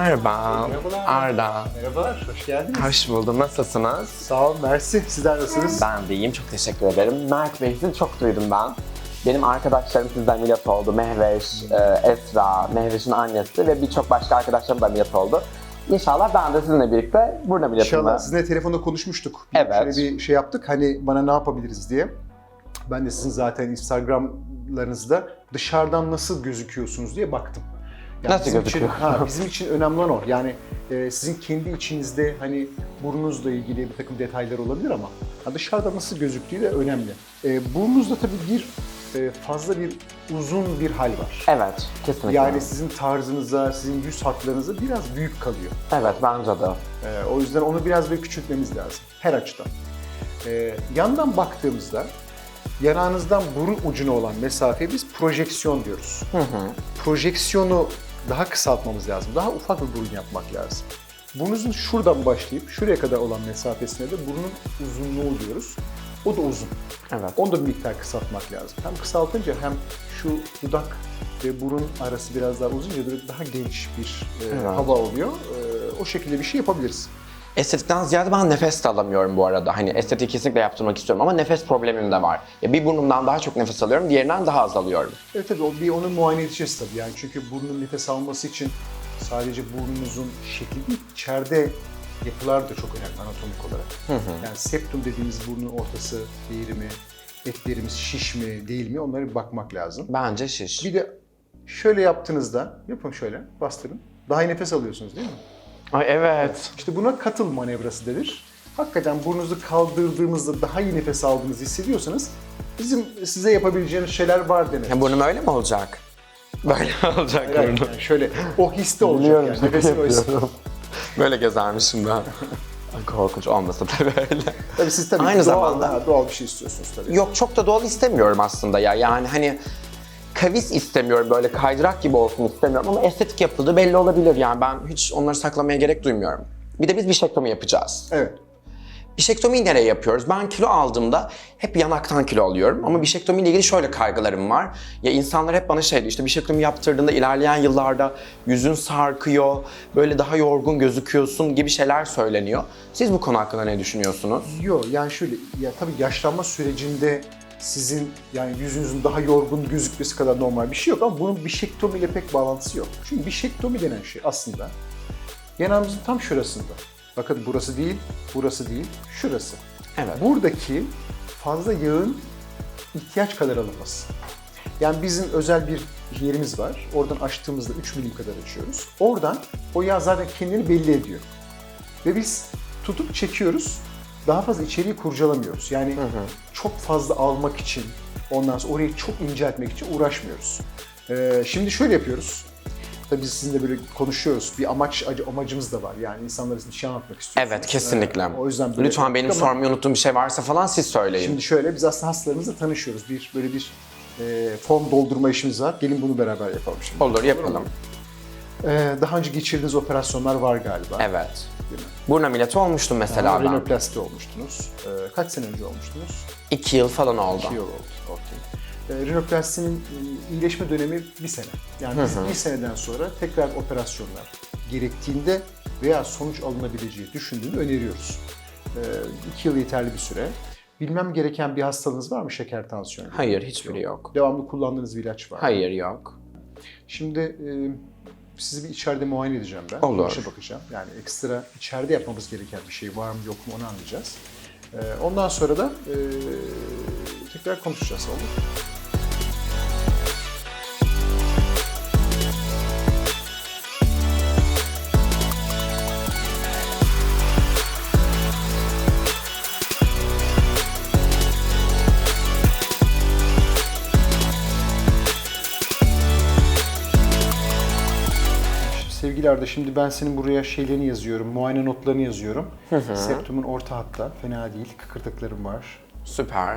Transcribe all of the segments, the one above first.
Merhaba. Merhabalar. Arda. Merhabalar, hoş geldiniz. Hoş buldum. Nasılsınız? Sağ olun, mersi. Sizler nasılsınız? Ben de iyiyim. Çok teşekkür ederim. Mert Bey sizi çok duydum ben. Benim arkadaşlarım sizden ameliyat oldu. Mehveş, e, Esra, Mehveş'in annesi ve birçok başka arkadaşlarım da ameliyat oldu. İnşallah ben de sizinle birlikte burun ameliyatını... İnşallah sizinle telefonda konuşmuştuk. Bir- Evet. Şöyle bir şey yaptık, hani bana ne yapabiliriz diye. Ben de sizin zaten Instagram'larınızda dışarıdan nasıl gözüküyorsunuz diye baktım. Nasıl bizim gözüküyor? Için, ha, bizim için önemli olan o. Yani e, sizin kendi içinizde hani burnunuzla ilgili bir takım detaylar olabilir ama ha, dışarıda nasıl gözüktüğü de önemli. E, burnunuzda tabii bir e, fazla bir uzun bir hal var. Evet, kesinlikle. Yani sizin tarzınıza, sizin yüz hatlarınıza biraz büyük kalıyor. Evet, bence de. Ee, o yüzden onu biraz bir küçültmemiz lazım. Her açıdan. Ee, yandan baktığımızda yanağınızdan burun ucuna olan mesafeye biz projeksiyon diyoruz. Projeksiyonu daha kısaltmamız lazım. Daha ufak bir burun yapmak lazım. Burnunuzun şuradan başlayıp şuraya kadar olan mesafesine de burnun uzunluğu diyoruz. O da uzun. Evet. Onu da bir miktar kısaltmak lazım. Hem kısaltınca hem şu dudak ve burun arası biraz daha uzunca böyle daha geniş bir e, Evet. hava oluyor. E, o şekilde bir şey yapabiliriz. Estetikten ziyade ben nefes de alamıyorum bu arada. Hani estetiği kesinlikle yaptırmak istiyorum ama nefes problemim de var. Ya bir burnumdan daha çok nefes alıyorum, diğerinden daha az alıyorum. Evet tabii o bir onu muayene edeceğiz tabii yani çünkü burnun nefes alması için sadece burnunuzun şekli değil, içeride yapılar da çok önemli anatomik olarak. Yani septum dediğimiz burnun ortası değeri mi, etlerimiz şiş mi değil mi onlara bir bakmak lazım. Bence şiş. Bir de şöyle yaptığınızda, yapın şöyle, bastırın. Daha iyi nefes alıyorsunuz değil mi? Ay evet. İşte buna katıl manevrası denir. Hakikaten burnunuzu kaldırdığımızda daha iyi nefes aldığınızı hissediyorsanız bizim size yapabileceğiniz şeyler var demek. Ya burnum öyle mi olacak? Böyle olacak Hayır, burnum. yani şöyle o histe olacak yani. Nefesin o. Böyle gezermişim ben. Korkunç olmasa tabii öyle. Tabii siz tabii Aynı doğal, zamanda- doğal bir şey istiyorsunuz tabii. Yok çok da doğal istemiyorum aslında ya. Yani hani kavis istemiyorum böyle kaydırak gibi olsun istemiyorum ama estetik yapıldığı belli olabilir yani ben hiç onları saklamaya gerek duymuyorum. Bir de biz bişektomi yapacağız. Evet. Bişektomiyi nereye yapıyoruz? Ben kilo aldığımda hep yanaktan kilo alıyorum. Ama bişektomi ile ilgili şöyle kaygılarım var. Ya insanlar hep bana şey diyor işte bişektomi yaptırdığında ilerleyen yıllarda yüzün sarkıyor, böyle daha yorgun gözüküyorsun gibi şeyler söyleniyor. Siz bu konu hakkında ne düşünüyorsunuz? Yok yani şöyle ya tabii yaşlanma sürecinde sizin yani yüzünüzün daha yorgun gözükmesi kadar normal bir şey yok ama bunun bişektomi ile pek bağlantısı yok. Çünkü bişektomi denen şey aslında yanağımızın tam şurasında. Bakın burası değil, burası değil, şurası. Evet. Buradaki fazla yağın ihtiyaç kadar alınması. Yani bizim özel bir yerimiz var. Oradan açtığımızda 3 milim kadar açıyoruz. Oradan o yağ zaten kendini belli ediyor. Ve biz tutup çekiyoruz. Daha fazla içeriği kurcalamıyoruz. Yani çok fazla almak için, ondan sonra orayı çok inceltmek için uğraşmıyoruz. Ee, şimdi şöyle yapıyoruz. Tabii biz sizinle böyle konuşuyoruz. Bir amaç amacımız da var. Yani insanlara bir şey anlatmak istiyoruz. Evet kesinlikle. Ee, o yüzden böyle Lütfen benim ama- sormayı unuttuğum bir şey varsa falan siz söyleyin. Şimdi şöyle biz aslında hastalarımızla tanışıyoruz. Bir böyle bir e, form doldurma işimiz var. Gelin bunu beraber yapalım şimdi. Olur yapalım. Ee, daha önce geçirdiğiniz operasyonlar var galiba. Evet. Değil mi? Burun ameliyatı olmuştum mesela ben. Rinoplasti olmuştunuz. Ee, kaç sene önce olmuştunuz? İki yıl falan oldu. İki yıl oldu. Okey. Ee, rinoplastinin e, iyileşme dönemi bir sene. Yani biz bir seneden sonra tekrar operasyonlar gerektiğinde veya sonuç alınabileceği düşündüğünü öneriyoruz. Ee, iki yıl yeterli bir süre. Bilmem gereken bir hastalığınız var mı şeker tansiyonu? Hayır hiçbiri yok. Devamlı kullandığınız bir ilaç var. mı? Hayır yok. Şimdi e, sizi bir içeride muayene edeceğim ben. Olur. İçe bakacağım. Yani ekstra içeride yapmamız gereken bir şey var mı yok mu onu anlayacağız. E, ondan sonra da tekrar konuşacağız olur. Sevgili Arda şimdi ben senin buraya şeylerini yazıyorum, muayene notlarını yazıyorum. Septumun orta hatta, fena değil, kıkırtıklarım var. Süper.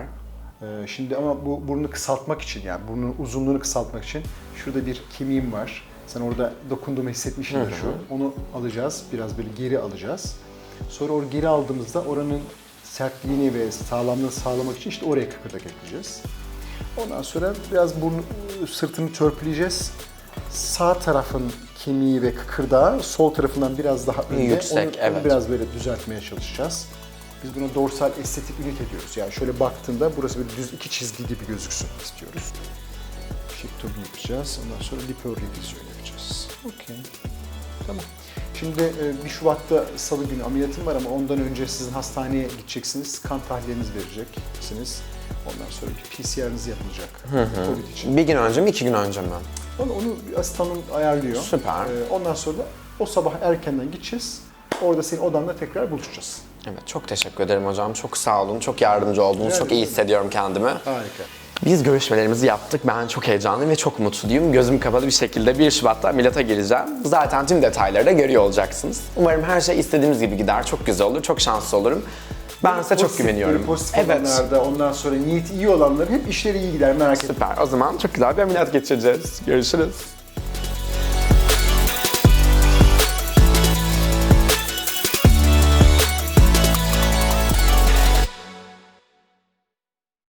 Ee, şimdi ama bu burnu kısaltmak için yani burnun uzunluğunu kısaltmak için şurada bir kemiğim var. Sen orada dokunduğumu hissetmişsindir şu. Onu alacağız, biraz böyle geri alacağız. Sonra o geri aldığımızda oranın sertliğini ve sağlamlığını sağlamak için işte oraya kıkırdak ekleyeceğiz. Ondan sonra biraz burnu, sırtını törpüleyeceğiz. Sağ tarafın kemiği ve kıkırdağı sol tarafından biraz daha önde. Yüksek, onu, onu evet. biraz böyle düzeltmeye çalışacağız. Biz buna dorsal estetik ünite diyoruz. Yani şöyle baktığında burası böyle düz iki çizgi gibi gözüksün istiyoruz. Şektomi yapacağız. Ondan sonra liporevizyon yapacağız. Okey. Tamam. Şimdi e, 1 Şubat'ta salı günü ameliyatım var ama ondan önce sizin hastaneye gideceksiniz. Kan tahlillerinizi vereceksiniz. Ondan sonra bir PCR'ınız yapılacak. Covid için. Bir gün önce mi, iki gün önce mi? Onu, onu bir asistanım ayarlıyor. Süper. Ee, ondan sonra da o sabah erkenden gideceğiz. Orada senin odanda tekrar buluşacağız. Evet, çok teşekkür ederim hocam. Çok sağ olun, çok yardımcı oldunuz. Rica Çok iyi hissediyorum kendimi. Harika. Biz görüşmelerimizi yaptık. Ben çok heyecanlıyım ve çok mutluyum. Gözüm kapalı bir şekilde 1 Şubat'ta ameliyata gireceğim. Zaten tüm detayları da görüyor olacaksınız. Umarım her şey istediğimiz gibi gider. Çok güzel olur, çok şanslı olurum. Ben size çok Pozitif, güveniyorum. Pozitif Evet, olanlarda ondan sonra niyeti iyi olanların hep işleri iyi gider merak etme. süper. O zaman çok güzel bir ameliyat geçireceğiz. Görüşürüz.